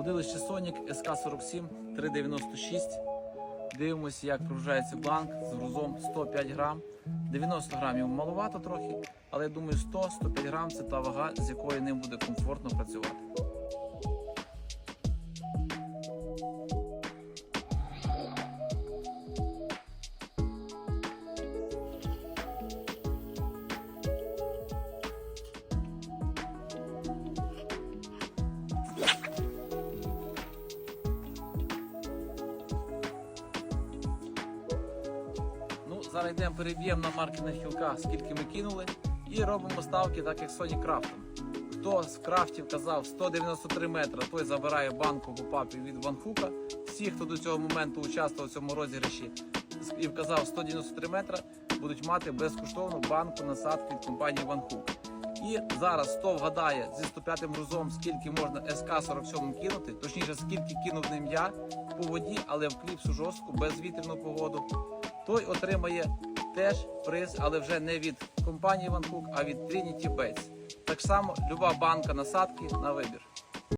Удилище Sonic СК-47 396. Дивимося, як прогружається бланк з грузом 105 грам. 90 грамів маловато трохи, але я думаю 100-105 грам це та вага, з якою ним буде комфортно працювати. Зараз йдемо переб'ємо на маркерних хілках, скільки ми кинули, і робимо ставки, так як Sony Крафтом. Хто з крафтів казав 193 метри, той забирає банку по папі від ванхука. Всі, хто до цього моменту участвував в цьому розіграші і вказав 193 метри, будуть мати безкоштовну банку насадки від компанії Ванхук. І зараз хто вгадає зі 105 грузом, скільки можна СК-47 кинути, точніше, скільки кинув ним я по воді, але в кліпсу жорстку, без вітряну погоду, той отримає теж приз, але вже не від компанії Ванкук, а від Trinity Bates. Так само люба банка насадки на вибір.